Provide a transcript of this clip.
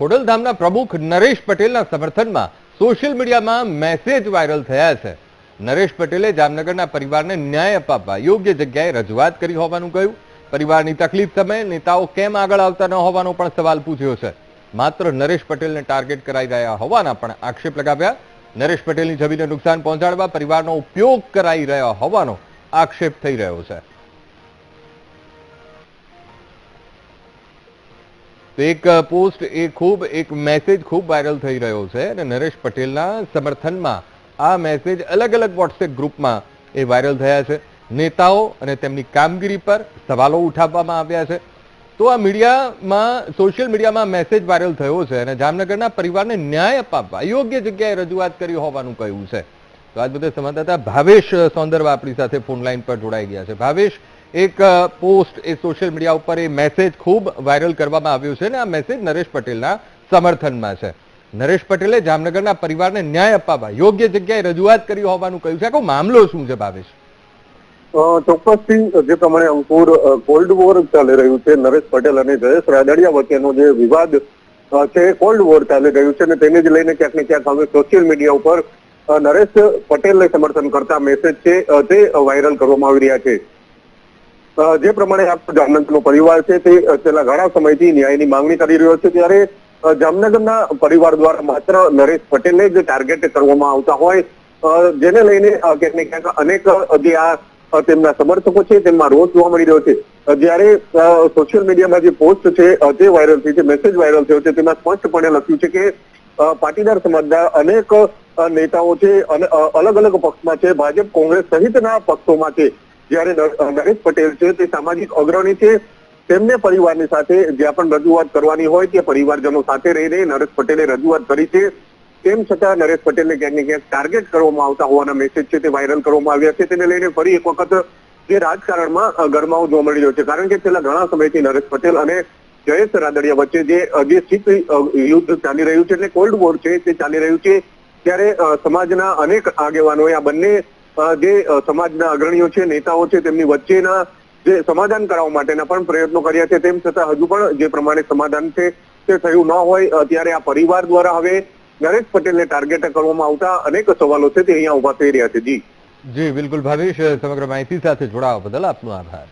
ખોડલધામના પ્રમુખ નરેશ પટેલના સમર્થનમાં સોશિયલ મીડિયામાં મેસેજ વાયરલ થયા છે. નરેશ પટેલે જામનગરના પરિવારને ન્યાય અપાવવા યોગ્ય જગ્યાએ રજૂઆત કરી હોવાનું કહ્યું. પરિવારની તકલીફ સમયે નેતાઓ કેમ આગળ આવતા ન હોવાનો પણ સવાલ પૂછ્યો છે. માત્ર નરેશ પટેલને ટાર્ગેટ કરાઈ રહ્યા હોવાના પણ આક્ષેપ લગાવ્યા. નરેશ પટેલની છબીને નુકસાન પહોંચાડવા પરિવારનો ઉપયોગ કરાઈ રહ્યો હોવાનો આક્ષેપ થઈ રહ્યો છે. એક પોસ્ટ એ ખૂબ, એક મેસેજ ખૂબ વાયરલ થઈ રહ્યો છે અને નરેશ પટેલના સમર્થનમાં આ મેસેજ અલગ અલગ વોટ્સએપ ગ્રુપમાં એ વાયરલ થયા છે. નેતાઓ અને તેમની કામગીરી પર સવાલો ઉઠાવવામાં આવ્યા છે. તો આ મીડિયામાં સોશિયલ મીડિયામાં મેસેજ વાયરલ થયો છે અને જામનગરના પરિવારને ન્યાય અપાવવા, યોગ્ય જગ્યાએ રજૂઆત કરી હોવાનું કહ્યું છે. તો આજ બધે સંવાદદાતા ભાવેશ સોંદરવા આપણી સાથે ફોન લાઈન પર જોડાઈ ગયા છે. ભાવેશ એક પોસ્ટ એ સોશિયલ મીડિયા ઉપર એ મેસેજ ખૂબ વાયરલ કરવામાં આવ્યો છે અને આ મેસેજ નરેશ પટેલના સમર્થનમાં છે. નરેશ પટેલે જામનગરના પરિવારને ન્યાય અપાવવા, યોગ્ય જગ્યાએ રજૂઆત કરી હોવાનું કહ્યું છે. આખો મામલો શું છે ભાવેશ? ચોક્કસથી જે પ્રમાણે અંકુર કોલ્ડ વોર ચાલી રહ્યું છે, નરેશ પટેલ અને જયેશ રાદડિયા વચ્ચેનો જે વિવાદ છે, કોલ્ડ વોર ચાલી રહ્યું છે અને તેને જ લઈને ક્યાંક ને ક્યાંક હવે સોશિયલ મીડિયા ઉપર નરેશ પટેલને સમર્થન કરતા મેસેજ છે તે વાયરલ કરવામાં આવી રહ્યા છે. જે પ્રમાણે આ પરિવાર છે તે છેલ્લા ઘણા સમયથી ન્યાયની માંગણી કરી રહ્યો છે, ત્યારે જામનગરના પરિવાર દ્વારા માત્ર નરેશ પટેલને જ ટાર્ગેટ કરવામાં આવતા હોય જેને લઈને ક્યાંક ક્યાંક અનેક જે આ તેમના સમર્થકો છે તેમાં રોષ જોવા મળી રહ્યો છે. જ્યારે સોશિયલ મીડિયામાં જે પોસ્ટ છે જે વાયરલ થઈ છે મેસેજ વાયરલ થયો છે, તેમાં સ્પષ્ટપણે લખ્યું છે કે પાટીદાર સમાજના અનેક નેતાઓ છે અને અલગ અલગ પક્ષમાં છે, ભાજપ, કોંગ્રેસ સહિતના પક્ષોમાં છે. જ્યારે નરેશ પટેલ છે તે સામાજિક અગ્રણી છે, તેમને પરિવારની સાથે જ્યાં પણ રજૂઆત કરવાની હોય તે પરિવારજનો સાથે રહીને નરેશ પટેલે રજૂઆત કરી છે. તેમ છતાં નરેશ પટેલને ક્યાંક ને ક્યાંક ટાર્ગેટ કરવામાં આવતા હોવાના મેસેજ છે તે વાયરલ કરવામાં આવ્યા છે. તેને લઈને ફરી એક વખત જે રાજકારણમાં ગરમાવો જોવા મળી રહ્યો છે. કારણ કે છેલ્લા ઘણા સમયથી નરેશ પટેલ અને જયેશ રાદડિયા વચ્ચે જે જે શીત યુદ્ધ ચાલી રહ્યું છે, એટલે કોલ્ડ વોર છે તે ચાલી રહ્યું છે. ત્યારે સમાજના અનેક આગેવાનોએ આ બંને જે સમાજના અગ્રણીઓ છે, નેતાઓ છે, તેમની વચ્ચેના જે સમાધાન કરાવવા માટેના પણ પ્રયત્નો કર્યા છે, તેમ છતાં હજુ પણ જે પ્રમાણે સમાધાન છે, તે થયું ન હોય ત્યારે આ પરિવાર દ્વારા હવે નરેશ પટેલને ટાર્ગેટ કરવામાં આવતા અનેક સવાલો છે તે અહીંયા ઊભા થઈ રહ્યા છે. જી. જી, બિલકુલ ભાવેશ, સમગ્ર માહિતી સાથે જોડાવા બદલ આપનો આભાર.